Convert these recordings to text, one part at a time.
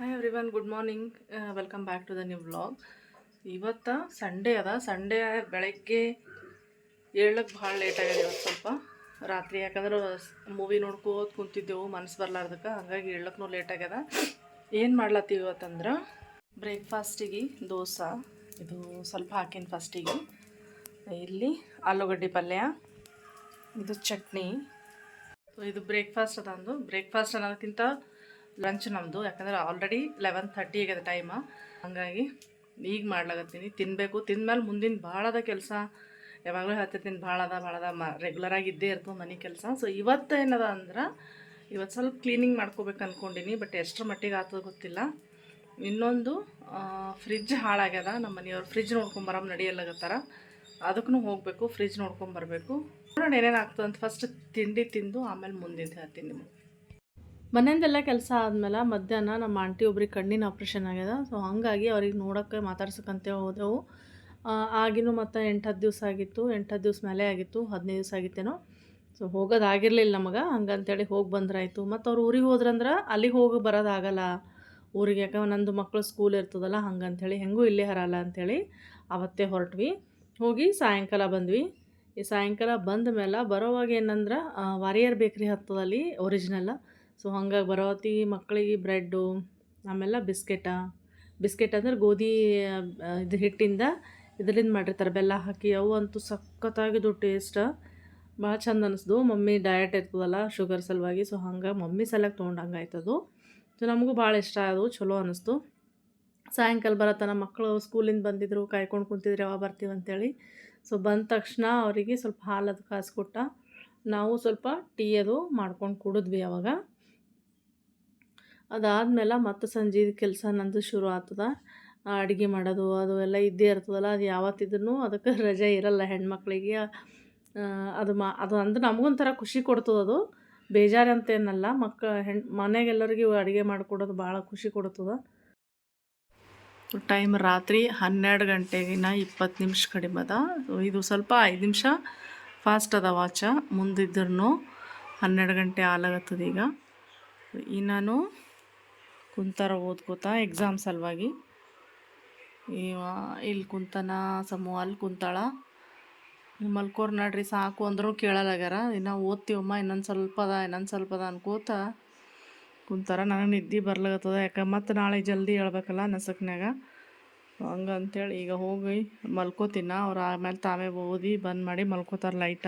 Hi everyone good morning welcome back to the new vlog ಇವತ್ತು Sunday ಅದ. Sunday ಬೆಳಗ್ಗೆ ಏಳಕ್ಕೆ ಭಾಳ ಲೇಟ್ ಆಗ್ಯದ ಇವತ್ತು ಸ್ವಲ್ಪ. ರಾತ್ರಿ ಯಾಕಂದ್ರೆ ಮೂವಿ ನೋಡ್ಕೋತ ಕುಂತಿದ್ದೆವು ಮನಸ್ಸು ಬರ್ಲಾರ್ದಕ್ಕೆ, ಹಾಗಾಗಿ ಏಳಕ್ಕೂ ಲೇಟ್ ಆಗ್ಯದ. ಏನು ಮಾಡ್ಲತ್ತೀವಿ ಇವತ್ತಂದ್ರೆ? ಬ್ರೇಕ್ಫಾಸ್ಟಿಗೆ ದೋಸೆ, ಇದು ಸ್ವಲ್ಪ ಹಾಕಿನ ಫಸ್ಟಿಗೆ ಇಲ್ಲಿ ಆಲೂಗಡ್ಡೆ ಪಲ್ಯ, ಇದು ಚಟ್ನಿ. ಇದು ಬ್ರೇಕ್ಫಾಸ್ಟ್ ಅದ ಅಂದು. ಬ್ರೇಕ್ಫಾಸ್ಟ್ ಅನ್ನೋದಕ್ಕಿಂತ ಲಂಚ್ ನಮ್ಮದು ಯಾಕಂದ್ರೆ ಆಲ್ರೆಡಿ ಲೆವೆನ್ ಥರ್ಟಿ ಆಗ್ಯದ ಟೈಮ ಹಾಗಾಗಿ ಈಗ ಮಾಡ್ಲಾಗತ್ತೀನಿ ತಿನ್ನಬೇಕು ತಿಂದ್ಮೇಲೆ ಮುಂದಿನ ಭಾಳ ಅದ ಕೆಲಸ. ಯಾವಾಗಲೂ ಹೇಳ್ತಿರ್ತೀನಿ ಭಾಳ ಅದ ಭಾಳ ಅದ ಮ ರೆಗ್ಯುಲರಾಗಿ ಇದ್ದೇ ಇರ್ತದೆ ಮನೆ ಕೆಲಸ. ಸೊ ಇವತ್ತು ಏನದ ಅಂದ್ರೆ, ಇವತ್ತು ಸ್ವಲ್ಪ ಕ್ಲೀನಿಂಗ್ ಮಾಡ್ಕೋಬೇಕು ಅಂದ್ಕೊಂಡಿನಿ ಬಟ್ ಎಷ್ಟರ ಮಟ್ಟಿಗೆ ಆಗ್ತದೆ ಗೊತ್ತಿಲ್ಲ. ಇನ್ನೊಂದು ಫ್ರಿಜ್ ಹಾಳಾಗ್ಯದ. ನಮ್ಮ ಮನೆಯವ್ರು ಫ್ರಿಜ್ ನೋಡ್ಕೊಂಬರಮ್ ನಡಿಯಲ್ಲಾಗತ್ತಾರ ಅದಕ್ಕೂ ಹೋಗಬೇಕು ಫ್ರಿಜ್ ನೋಡ್ಕೊಂಬರ್ಬೇಕು. ನೋಡೋಣ ಏನೇನು ಆಗ್ತದೆ ಅಂತ ಫಸ್ಟ್ ತಿಂಡಿ ತಿಂದು, ಆಮೇಲೆ ಮುಂದಿನ ಹೇಳ್ತೀನಿ ನಿಮಗೆ. ಮನೆಯಿಂದೆಲ್ಲ ಕೆಲಸ ಆದಮೇಲೆ ಮಧ್ಯಾಹ್ನ ನಮ್ಮ ಆಂಟಿ ಒಬ್ರಿಗೆ ಕಣ್ಣಿನ ಆಪ್ರೇಷನ್ ಆಗ್ಯದ. ಸೊ ಹಾಗಾಗಿ ಅವ್ರಿಗೆ ನೋಡೋಕ್ಕೆ ಮಾತಾಡ್ಸಕ್ಕಂತೆ ಹೋದೆವು. ಆಗಿನೂ ಮತ್ತು ಎಂಟು ಹತ್ತು ದಿವಸ ಆಗಿತ್ತು. ಎಂಟು ಹತ್ತು ದಿವಸ ಮೇಲೆ ಆಗಿತ್ತು. ಹದಿನೈದು ದಿವಸ ಆಗಿತ್ತೇನೋ. ಸೊ ಹೋಗೋದಾಗಿರಲಿಲ್ಲ ನಮಗೆ. ಹಂಗಂತೇಳಿ ಹೋಗಿ ಬಂದ್ರಾಯ್ತು. ಮತ್ತು ಅವ್ರು ಊರಿಗೆ ಹೋದ್ರಂದ್ರೆ ಅಲ್ಲಿಗೆ ಹೋಗಿ ಬರೋದಾಗಲ್ಲ. ಊರಿಗೆ ಯಾಕಂದ್ರೆ ನಂದು ಮಕ್ಕಳು ಸ್ಕೂಲ್ ಇರ್ತದಲ್ಲ ಹಂಗಂಥೇಳಿ ಹೆಂಗೂ ಇಲ್ಲೇ ಹರಲ್ಲ ಅಂಥೇಳಿ ಅವತ್ತೇ ಹೊರಟ್ವಿ. ಹೋಗಿ ಸಾಯಂಕಾಲ ಬಂದ್ವಿ. ಈ ಸಾಯಂಕಾಲ ಬಂದ ಮೇಲೆ ಬರೋವಾಗ ಏನಂದ್ರೆ ವಾರಿಯರ್ ಬೇಕ್ರಿ ಹತ್ತದಲ್ಲಿ ಒರಿಜಿನಲ್ ಸೊ ಹಂಗಾಗಿ ಬರೋತಿ ಮಕ್ಕಳಿಗೆ ಬ್ರೆಡ್ಡು, ಆಮೇಲೆ ಬಿಸ್ಕೆಟ. ಬಿಸ್ಕೆಟ್ ಅಂದ್ರೆ ಗೋಧಿ ಇದು ಹಿಟ್ಟಿಂದ ಇದರಿಂದ ಮಾಡಿರ್ತಾರೆ. ಬೆಲ್ಲ ಹಾಕಿ ಅವು ಅಂತೂ ಸಖತ್ತಾಗಿದ್ದು ಟೇಸ್ಟ್ ಭಾಳ ಚಂದ ಅನಿಸ್ದು. ಮಮ್ಮಿ ಡಯಟ್ ಇರ್ತದಲ್ಲ ಶುಗರ್ ಸಲುವಾಗಿ. ಸೊ ಹಂಗೆ ಮಮ್ಮಿ ಸಲಕ್ಕೆ ತೊಗೊಂಡಂಗೆ ಆಯ್ತದು ಸೊ ನಮಗೂ ಭಾಳ ಇಷ್ಟ ಅದು ಚಲೋ ಅನ್ನಿಸ್ತು ಸಾಯಂಕಾಲ ಬರತ್ತನ ಮಕ್ಕಳು ಸ್ಕೂಲಿಂದ ಬಂದಿದ್ರು, ಕಾಯ್ಕೊಂಡು ಕುಂತಿದ್ರು, ಯಾವಾಗ ಬರ್ತೀವಿ ಅಂತೇಳಿ. ಸೊ ಬಂದ ತಕ್ಷಣ ಅವರಿಗೆ ಸ್ವಲ್ಪ ಹಾಲು ಅದು ಕಾಸ್ಕೊಟ್ಟ. ನಾವು ಸ್ವಲ್ಪ ಟೀ ಅದು ಮಾಡ್ಕೊಂಡು ಕುಡಿದ್ವಿ ಅವಾಗ. ಅದಾದ್ಮೇಲೆ ಮತ್ತೆ ಸಂಜೆ ಕೆಲಸ ನಂದು ಶುರು ಆಗ್ತದ. ಅಡುಗೆ ಮಾಡೋದು ಅದು ಎಲ್ಲ ಇದ್ದೇ ಇರ್ತದಲ್ಲ, ಅದು ಯಾವತ್ತಿದ್ರೂ ಅದಕ್ಕೆ ರಜೆ ಇರಲ್ಲ ಹೆಣ್ಮಕ್ಳಿಗೆ. ಅದು ಮಾ, ಅದು ಅಂದ್ರೆ ನಮಗೊಂಥರ ಖುಷಿ ಕೊಡ್ತದದು ಅದು. ಬೇಜಾರಂತೇನಲ್ಲ ಮಕ್ಕ, ಹೆಣ್, ಮನೆಗೆಲ್ಲರಿಗೂ ಅಡುಗೆ ಮಾಡಿಕೊಡೋದು ಭಾಳ ಖುಷಿ ಕೊಡ್ತದ. ಟೈಮ್ ರಾತ್ರಿ ಹನ್ನೆರಡು ಗಂಟೆಗಿನ ಇಪ್ಪತ್ತು ನಿಮಿಷ ಕಡಿಮೆ ಅದ. ಇದು ಸ್ವಲ್ಪ ಐದು ನಿಮಿಷ ಫಾಸ್ಟ್ ಅದ ವಾಚ ಮುಂದಿದ್ರೂ ಹನ್ನೆರಡು ಗಂಟೆ ಆಲಾಗತ್ತದ ಈಗ ಈ ಕುಂತಾರ ಓದ್ಕೋತಾ ಎಕ್ಸಾಮ್ ಸಲುವಾಗಿ. ಇವ ಇಲ್ಲಿ ಕುಂತಾನ, ಸಮೂಹ ಅಲ್ಲಿ ಕುಂತಾಳ. ಮಲ್ಕೋರ್ ನಡ್ರಿ, ಸಾಕು ಅಂದರೂ ಕೇಳಲಾಗ್ಯಾರ. ಇನ್ನು ಓದ್ತೀವಮ್ಮ, ಇನ್ನೊಂದು ಸ್ವಲ್ಪ ಅದ, ಇನ್ನೊಂದು ಸ್ವಲ್ಪ ಅದ ಅನ್ಕೋತ ಕುಂತಾರ. ನನಗೆ ನಿದ್ದೆ ಬರ್ಲಾಗತ್ತದ. ಯಾಕೆ ಮತ್ತೆ ನಾಳೆ ಜಲ್ದಿ ಹೇಳ್ಬೇಕಲ್ಲ ನಸಕ್ನ್ಯಾಗ. ಹಂಗೆ ಅಂತೇಳಿ ಈಗ ಹೋಗಿ ಮಲ್ಕೋತೀನ. ಅವ್ರು ಆಮೇಲೆ ತಾವೇ ಓದಿ ಬಂದ್ ಮಾಡಿ ಮಲ್ಕೋತಾರೆ ಲೈಟ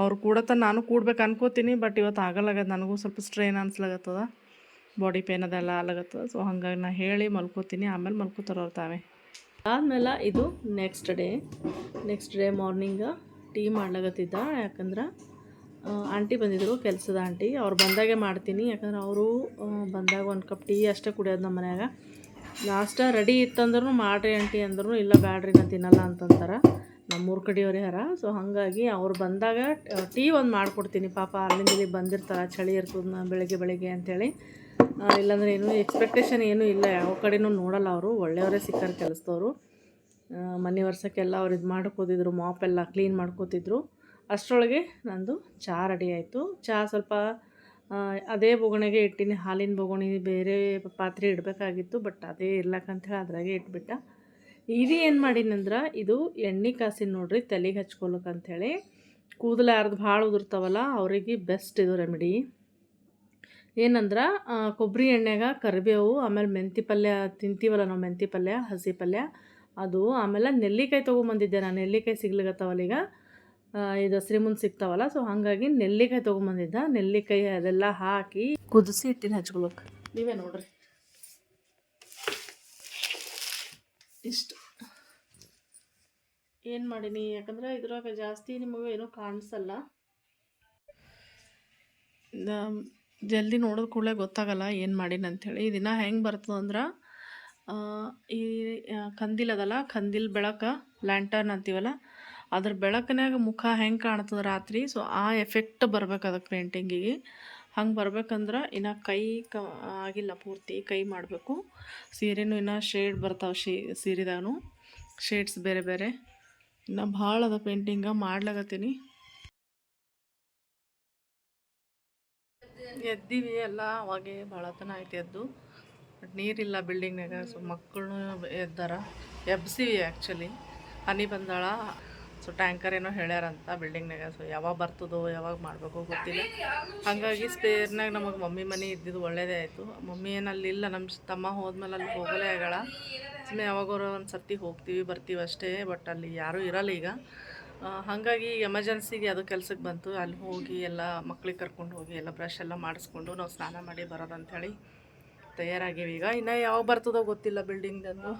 ಅವ್ರು ಕೂಡತ್ತ ನಾನು ಕೂಡ್ಬೇಕು ಅನ್ಕೋತೀನಿ ಬಟ್ ಇವತ್ತು ಆಗಲ್ಲಾಗದ ನನಗೂ ಸ್ವಲ್ಪ ಸ್ಟ್ರೈನ್ ಅನ್ಸ್ಲಾಗತ್ತದ. ಬಾಡಿ ಪೇನ್ ಅದೆಲ್ಲ ಆಗತ್ತೆ ಸೊ ಹಂಗಾಗಿ ನಾ ಹೇಳಿ ಮಲ್ಕೋತೀನಿ. ಆಮೇಲೆ ಮಲ್ಕೋತಾರೆ ಅವ್ರು ಆದ್ಮೇಲೆ ಇದು next day next day morning tea ಮಾಡ್ಲಾಗತ್ತಿದ್ದ ಯಾಕಂದ್ರೆ ಆಂಟಿ ಬಂದಿದ್ದರು ಕೆಲಸದ ಆಂಟಿ. ಅವ್ರು ಬಂದಾಗೆ ಮಾಡ್ತೀನಿ. ಯಾಕಂದ್ರೆ ಅವರು ಬಂದಾಗ ಒಂದು ಕಪ್ ಟೀ ಅಷ್ಟೇ ಕುಡಿಯೋದು ನಮ್ಮ ಮನ್ಯಾಗ. ಲಾಸ್ಟ ರೆಡಿ ಇತ್ತಂದ್ರೂ ಮಾಡ್ರಿ ಆಂಟಿ ಅಂದ್ರೂ ಇಲ್ಲ ಬ್ಯಾಡ್ರಿ ನಾನು ತಿನ್ನಲ್ಲ ಅಂತಂತಾರೆ. ನಮ್ಮೂರ ಕಡೆಯವರೇ ಯಾರ. ಸೊ ಹಾಗಾಗಿ ಅವ್ರು ಬಂದಾಗ ಟೀ ಒಂದು ಮಾಡಿಕೊಡ್ತೀನಿ. ಪಾಪ ಅಲ್ಲಿಂದ ಇಲ್ಲಿ ಬಂದಿರ್ತಾರೆ, ಚಳಿ ಇರ್ತದೆ ಬೆಳಗ್ಗೆ ಬೆಳಗ್ಗೆ ಅಂಥೇಳಿ ಇಲ್ಲಾಂದ್ರೆ ಏನು ಎಕ್ಸ್ಪೆಕ್ಟೇಷನ್ ಏನೂ ಇಲ್ಲ. ಯಾವ ಕಡೆನೂ ನೋಡಲ್ಲ ಅವರು. ಒಳ್ಳೆಯವರೇ ಸಿಕ್ಕಾರೆ ಕೆಲಸದವರು. ಮನೆ ವರ್ಷಕ್ಕೆಲ್ಲ ಅವ್ರು ಇದು ಮಾಡ್ಕೋತಿದ್ರು ಮಾಪ್ ಎಲ್ಲ ಕ್ಲೀನ್ ಮಾಡ್ಕೋತಿದ್ರು. ಅಷ್ಟರೊಳಗೆ ನಂದು ಚಹಾ ರೆಡಿ ಆಯಿತು. ಚಹಾ ಸ್ವಲ್ಪ ಅದೇ ಬೊಗಣೆಗೆ ಇಟ್ಟಿನಿ. ಹಾಲಿನ ಬೊಗಣಿ ಬೇರೆ ಪಾತ್ರೆ ಇಡಬೇಕಾಗಿತ್ತು ಬಟ್ ಅದೇ ಇರ್ಲಕ್ಕಂಥೇಳಿ ಅದ್ರಾಗೆ ಇಟ್ಬಿಟ್ಟ. ಇದು ಏನು ಮಾಡಿನಂದ್ರೆ, ಇದು ಎಣ್ಣೆ ಕಾಸಿನ ನೋಡ್ರಿ, ತಲೆಗೆ ಹಚ್ಕೊಳಕ್ಕಂಥೇಳಿ ಕೂದಲು ಯಾರ್ದು ಭಾಳ ಉದುರ್ತಾವಲ್ಲ, ಅವರಿಗೆ ಬೆಸ್ಟ್ ಇದು ರೆಮಿಡಿ ಏನಂದ್ರೆ ಕೊಬ್ಬರಿ ಎಣ್ಣೆಗೆ ಕರಿಬೇವು ಆಮೇಲೆ ಮೆಂತಿ ಪಲ್ಯ ತಿಂತೀವಲ್ಲ ನಾವು ಮೆಂತಿ ಪಲ್ಯ, ಹಸಿ ಪಲ್ಯ, ಅದು ಆಮೇಲೆ ನೆಲ್ಲಿಕಾಯಿ ತೊಗೊಂಬಂದಿದ್ದೆ ನಾನು, ನೆಲ್ಲಿಕಾಯಿ ಸಿಗ್ಲಿಗತ್ತವಲ್ಲ ಈಗ. ಇದು ಶ್ರೀಮಂತ ಸಿಗ್ತಾವಲ್ಲ ಸೊ ಹಾಗಾಗಿ ನೆಲ್ಲಿಕಾಯಿ ತೊಗೊಂಬಂದಿದ್ದ, ನೆಲ್ಲಿಕಾಯಿ ಅದೆಲ್ಲ ಹಾಕಿ ಕುದಿಸಿ ಇಟ್ಟಿನ ಹಚ್ಕೊಳಕ್ಕೆ ನೀವೇ ನೋಡ್ರಿ. ಇಷ್ಟು. ಏನು ಮಾಡೀನಿ, ಯಾಕಂದ್ರೆ ಇದ್ರಾಗ ಜಾಸ್ತಿ ನಿಮಗೆ ಏನೂ ಕಾಣಿಸಲ್ಲ. ಜಲ್ದಿ ನೋಡಿದ ಕೂಡಲೇ ಗೊತ್ತಾಗಲ್ಲ ಏನು ಮಾಡೀನಿ ಅಂಥೇಳಿ ದಿನ ಹೆಂಗೆ ಬರ್ತದಂದ್ರೆ ಈ ಕಂದಿಲ್ ಅದಲ್ಲ, ಕಂದಿಲ್ ಬೆಳಕು, ಲ್ಯಾಂಟರ್ನ್ ಅಂತೀವಲ್ಲ, ಅದ್ರ ಬೆಳಕಿನಾಗ ಮುಖ ಹೆಂಗೆ ಕಾಣ್ತದೆ ರಾತ್ರಿ, ಸೊ ಆ ಎಫೆಕ್ಟ್ ಬರ್ಬೇಕು ಅದಕ್ಕೆ ಪೇಂಟಿಂಗಿಗೆ. ಹಂಗೆ ಬರ್ಬೇಕಂದ್ರೆ ಇನ್ನು ಕೈ ಕ, ಆಗಿಲ್ಲ ಪೂರ್ತಿ, ಕೈ ಮಾಡಬೇಕು. ಸೀರೆನೂ ಇನ್ನು ಶೇಡ್ ಬರ್ತಾವೆ ಶೀ ಸೀರೆದಾಗೂ ಶೇಡ್ಸ್ ಬೇರೆ ಬೇರೆ. ಇನ್ನು ಭಾಳ ಅದ ಪೇಂಟಿಂಗ ಮಾಡ್ಲಾಗತ್ತೀನಿ ಎದ್ದೀವಿ ಎಲ್ಲ, ಅವಾಗೆ ಭಾಳ ತನ ಆಯ್ತು ಎದ್ದು. ಬಟ್ ನೀರಿಲ್ಲ ಬಿಲ್ಡಿಂಗ್ನಾಗ ಸೊ ಮಕ್ಕಳು ಎದ್ದಾರ. ಎಬ್ಸಿವಿ ಆ್ಯಕ್ಚುಲಿ ಹನಿ ಬಂದಾಳ. ಸೊ ಟ್ಯಾಂಕರ್ ಏನೋ ಹೇಳ್ಯಾರಂತ ಬಿಲ್ಡಿಂಗ್ನಾಗ ಸೊ ಯಾವಾಗ ಬರ್ತದೋ, ಯಾವಾಗ ಮಾಡಬೇಕೋ ಗೊತ್ತಿಲ್ಲ. ಹಾಗಾಗಿ ಸ್ಪೇರ್ನಾಗ ನಮಗೆ ಮಮ್ಮಿ ಮನೆ ಇದ್ದಿದ್ದು ಒಳ್ಳೆಯದೇ ಆಯಿತು. ಮಮ್ಮಿ ಇಲ್ಲ ನಮ್ಮ ತಮ್ಮ ಹೋದ್ಮೇಲೆ ಅಲ್ಲಿ ಹೋಗಲೇ ಆಗಳ ಸುಮ್ಮನೆ ಯಾವಾಗ ಒಂದು ಸರ್ತಿ ಹೋಗ್ತೀವಿ, ಬರ್ತೀವಿ ಅಷ್ಟೇ. ಬಟ್ ಅಲ್ಲಿ ಯಾರೂ ಇರಲ್ಲ ಈಗ. ಹಾಗಾಗಿ ಎಮರ್ಜೆನ್ಸಿಗೆ ಅದು ಕೆಲಸಕ್ಕೆ ಬಂತು. ಅಲ್ಲಿ ಹೋಗಿ ಎಲ್ಲ ಮಕ್ಳಿಗೆ ಕರ್ಕೊಂಡು ಹೋಗಿ ಎಲ್ಲ ಬ್ರಷ್ ಎಲ್ಲ ಮಾಡಿಸ್ಕೊಂಡು ನಾವು ಸ್ನಾನ ಮಾಡಿ ಬರೋದಂಥೇಳಿ ತಯಾರಾಗೀವಿ. ಈಗ ಇನ್ನು ಯಾವಾಗ ಬರ್ತದೋ ಗೊತ್ತಿಲ್ಲ ಬಿಲ್ಡಿಂಗ್ದಂದು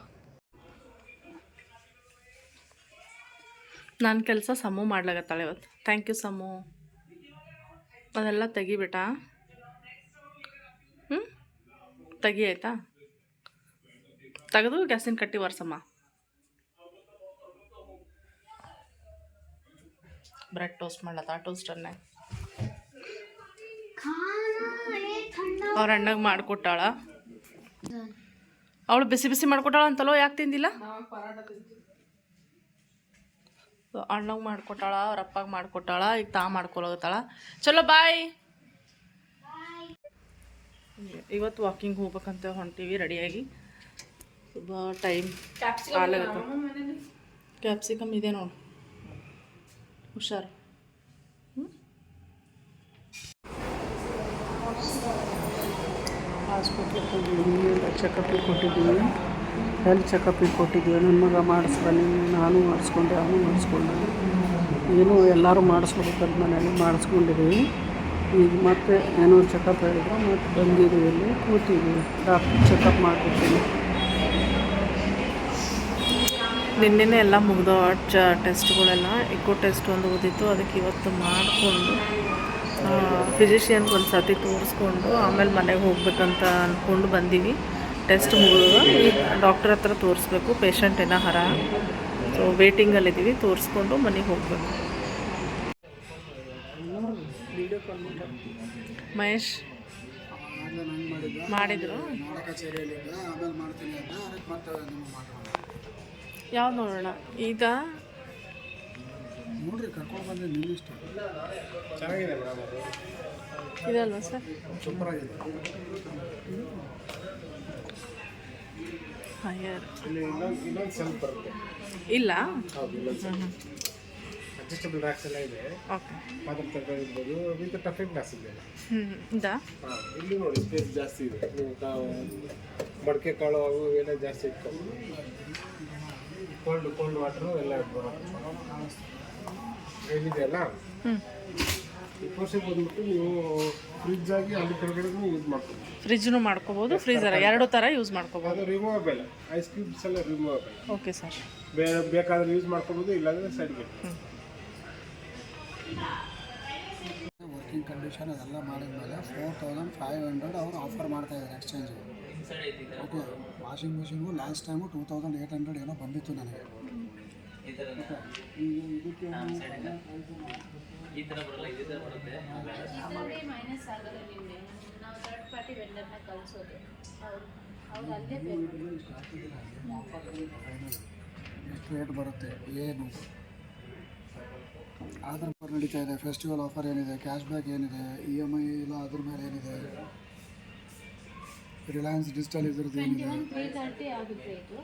ನಾನು ಕೆಲಸ ಸಮೂ ಮಾಡ್ಲಾಗತ್ತಾಳೆ ಇವತ್ತು. Thank you Samu. ಅದೆಲ್ಲ ತೆಗಿಬೇಟ ಹ್ಞೂ ತೆಗಿ ಆಯಿತಾ? ತೆಗೆದು ಗ್ಯಾಸಿನ ಕಟ್ಟಿ ಒರ್ಸಮ್ಮ. Bread toast ಮಾಡ್ಲತ್ತ ಟೋಸ್ಟನ್ನೇ. ಅವ್ರ ಅಣ್ಣಗೆ ಮಾಡಿಕೊಟ್ಟಾಳ. ಅವಳು ಬಿಸಿ ಬಿಸಿ ಮಾಡ್ಕೊಟ್ಟಾಳ ಅಂತಲೋ ಯಾಕೆ ತಿಂದಿಲ್ಲ? ಅಣ್ಣಗೆ ಮಾಡ್ಕೊಟ್ಟಾಳ ಅವ್ರ ಅಪ್ಪಗೆ ಮಾಡ್ಕೊಟ್ಟಾಳ ಈಗ ತಾ ಮಾಡ್ಕೊಳಗತ್ತಾಳ ಚಲೋ ಬಾಯ್. ಇವತ್ತು ವಾಕಿಂಗ್ ಹೋಗ್ಬೇಕಂತ ಹೊಂಟೀವಿ ರೆಡಿಯಾಗಿ. ತುಂಬ ಟೈಮ್ ಕ್ಯಾಪ್ಸಿಕಮ್ ಇದೆ ನೋಡು. ಹುಷಾರು. ಹಾಸ್ಪಿಟ್ಲಿಗೆ ಹೋಗಿದ್ದೀನಿ ಚೆಕಪ್ಪಿಗೆ ಕೊಟ್ಟಿದ್ದೀನಿ. ಹೆಲ್ತ್ ಚೆಕಪ್ಪಿಗೆ ಕೊಟ್ಟಿದ್ದೀವಿ ನನ್ನ ಮಗ ಮಾಡಿಸ್ಬನ್ನಿ ನಾನು ಮಾಡಿಸ್ಕೊಂಡೆ, ಅವನು ಮಾಡಿಸ್ಕೊಂಡೆ. ಏನೂ ಎಲ್ಲರೂ ಮಾಡಿಸ್ಕೋಬೇಕಂತ ಮನೆಯಲ್ಲಿ ಮಾಡಿಸ್ಕೊಂಡಿದ್ದೀವಿ. ಈಗ ಮತ್ತೆ ಏನೋ ಚೆಕಪ್ ಹೇಳಿದ್ರು ಮತ್ತೆ ಬಂದಿದ್ದೀವಿ ಇಲ್ಲಿ, ಕೂತಿದ್ದೀವಿ. ಡಾಕ್ಟ್ರ್ ಚೆಕಪ್ ಮಾಡಿಬಿಡ್ತೀನಿ ನಿನ್ನೆನೇ ಎಲ್ಲ ಮುಗಿದು ಚ ಟೆಸ್ಟ್ಗಳೆಲ್ಲ ಇಕೋ ಟೆಸ್ಟ್ ಒಂದು ಓದಿತ್ತು, ಅದಕ್ಕೆ ಇವತ್ತು ಮಾಡಿಕೊಂಡು ಫಿಸಿಷಿಯನ್ಗೆ ಒಂದು ಸತಿ ತೋರಿಸ್ಕೊಂಡು, ಆಮೇಲೆ ಮನೆಗೆ ಹೋಗ್ಬೇಕಂತ ಅಂದ್ಕೊಂಡು ಬಂದೀವಿ. ಟೆಸ್ಟ್ ಮುಗಿದು ಈಗ ಡಾಕ್ಟ್ರ್ ಹತ್ರ ತೋರಿಸ್ಬೇಕು ಪೇಷಂಟ್ ಏನೋ ಹರ. ಸೊ ವೇಟಿಂಗಲ್ಲಿದ್ದೀವಿ ತೋರಿಸ್ಕೊಂಡು ಮನೆಗೆ ಹೋಗ್ಬೇಕು. ಮಹೇಶ್, ಮಾಡಿದ್ರು? ಯಾವ್ದು ನೋಡೋಣ? ಈಗ? ನೋಡ್ರಿ ಕರ್ಕೊಂಡು ಬಂದ್ರೆ ನೀವು ಇಷ್ಟ. ಚೆನ್ನಾಗಿದೆ ಮೇಡಮ್ ಅದು. ಇದಲ್ವಾ ಸರ್? ಸೂಪರ್ ಆಗಿದೆ ಹೈಯರ್ ಇಲ್ಲಿ ಇನ್ನೊಂದು ಇನ್ನೊಂದು ಸ್ವಲ್ಪ ಬರುತ್ತೆ. ಇಲ್ಲ? ಹೌದು ಇನ್ನೊಂದು ಅಡ್ಜಸ್ಟಬಲ್ ರ್ಯಾಕ್ಸ್ ಎಲ್ಲ ಇದೆ. ಓಕೆ. ಪಾತ್ರ ತಗೊಂಡಿರ್ಬೋದು ವಿತ್ ಟಫಿಂಗ್ ಗ್ಲಾಸ್ ಇದೆ. ಹ್ಞೂ ಇದಾ? ಹಾಂ ಇಲ್ಲಿ ನೋಡಿ ಸ್ಪೇಸ್ ಜಾಸ್ತಿ ಇದೆ. ನೀವು ಮಡಕೆ ಕಾಳು ಅವು ಎಲ್ಲ ಜಾಸ್ತಿ ಇಟ್ಕೊಂಡು. ಕೋಲ್ಡ್ ಕೋಲ್ಡ್ ವಾಟರ್ ಎಲ್ಲ ಹ್ಞೂ ಈ ಕೋರ್ಸೆ ಬಂದ್ಬಿಟ್ಟು ನೀವು ಫ್ರಿಜ್ ಆಗಿ ಅಲ್ಲಿ ಕೆಳಗಡೆ ಯೂಸ್ ಮಾಡ್ಬೋದು ಫ್ರಿಜ್ನು ಮಾಡ್ಕೋಬೋದು ಫ್ರೀಜರ್ ಎರಡು ಥರ ಯೂಸ್ ಮಾಡ್ಕೋಬೋದು. ಅದು ರಿಮೂವಬಲ್ ಐಸ್ ಕ್ಯೂಬ್ಸ್ ಎಲ್ಲ ರಿಮೂವಬಲ್ ಓಕೆ ಸರ್ ಬೇ ಬೇಕಾದ್ರೆ ಯೂಸ್ ಮಾಡ್ಕೋಬೋದು ಇಲ್ಲಾಂದ್ರೆ ಸೈಡ್ಗೆ ವರ್ಕಿಂಗ್ ಕಂಡೀಷನ್ ಅದೆಲ್ಲ ಮಾಡಿದ್ಮೇಲೆ ಫೋರ್ ತೌಸಂಡ್ ಫೈವ್ ಹಂಡ್ರೆಡ್ ಅವ್ರು ಆಫರ್ ಮಾಡ್ತಾ ಇದ್ದಾರೆ exchange okay washing ಮಿಷಿನ್ಗೂ last time two thousand eight hundred ಏನೋ ಬಂದಿತ್ತು ನನಗೆ. ಓಕೆ ಈಗ ಇದಕ್ಕೆ ಇಲ್ಲವೇ ಮೈನಸ್ ಆಗಲ್ಲ ನಿಮಗೆ. ನಾವು ಥರ್ಡ್ ಪಾರ್ಟಿ ವೆಂಡರ್ನ ಕಳಿಸೋದು. ಅವ್ರು ಅವ್ರು ಅಲ್ಲೇ ಬೇಕು ಎಷ್ಟು ರೇಟ್ ಬರುತ್ತೆ? ಏನು? ಆಧಾರ್ ಆಫರ್ ನಡೀತಾ ಇದೆ ಫೆಸ್ಟಿವಲ್ ಆಫರ್ ಏನಿದೆ ಕ್ಯಾಶ್ ಬ್ಯಾಕ್ ಏನಿದೆ ಇ ಎಂ ಐ ಇಲ್ಲ ಅದ್ರ ಮೇಲೆ ರಿಲಯನ್ಸ್ ಡಿಜಿಟಲ್ ಇದ್ರದ್ದು ಟ್ವೆಂಟಿ ಒನ್ ತ್ರೀ ತರ್ಟಿ ಆಗುತ್ತೆ ಇದು.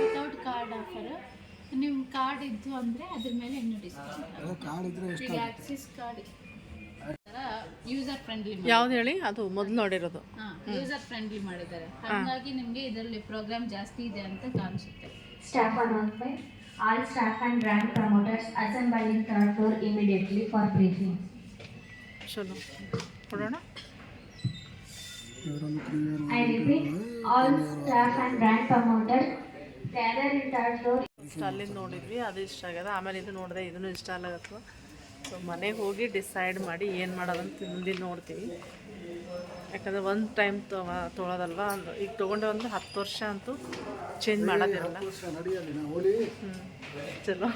ವಿತೌಟ್ ಕಾರ್ಡ್ ಆಫರ್ ನಿಮ್ಮ ಕಾರ್ಡ್ ಇದ್ದು ಅಂದರೆ ಅದ್ರ ಮೇಲೆ ಇನ್ನೂ ಡಿಸ್ಕೌಂಟ್ ಕಾರ್ಡ್ ಇದ್ರೆ ಎಷ್ಟು ಆಕ್ಸಿಸ್ ಕಾರ್ಡ್ ಯೂಸರ್ ಫ್ರೆಂಡ್ಲಿ ಯಾವ್ದು ಹೇಳಿ? ಅದು ಮೊದಲು ನೋಡಿರೋದು. ಯೂಸರ್ ಫ್ರೆಂಡ್ಲಿ ಮಾಡಿದ್ದಾರೆ. ಹಾಗಾಗಿ ನಿಮಗೆ ಇದರಲ್ಲಿ ಪ್ರೋಗ್ರಾಮ್ ಜಾಸ್ತಿ ಇದೆ ಅಂತ ಕಾಣಿಸುತ್ತೆ. Staff announcement. All staff and brand promoters assemble in third floor immediately for briefing ಚಲೋ ಕೊಡೋಣ? ಅಲ್ಲಿಂದ ನೋಡಿದ್ವಿ ಅದು ಇಷ್ಟ ಆಗ್ಯದ ಆಮೇಲೆ ಇದು ನೋಡಿದೆ ಇದನ್ನು ಇಷ್ಟ ಆಗ್ಲತ್ತವ ಸೊ ಮನೆಗೆ ಹೋಗಿ ಡಿಸೈಡ್ ಮಾಡಿ ಏನು ಮಾಡೋದಂತ ಮುಂದಿನ ನೋಡ್ತೀವಿ. ಯಾಕಂದ್ರೆ ಒಂದು ಟೈಮ್ ತೊಗೊಳೋದಲ್ವ ಒಂದು ಈಗ ತೊಗೊಂಡೆ ಒಂದು ಹತ್ತು ವರ್ಷ ಅಂತೂ ಚೇಂಜ್ ಮಾಡೋದಿರಲ್ಲ. ಚಲೋ.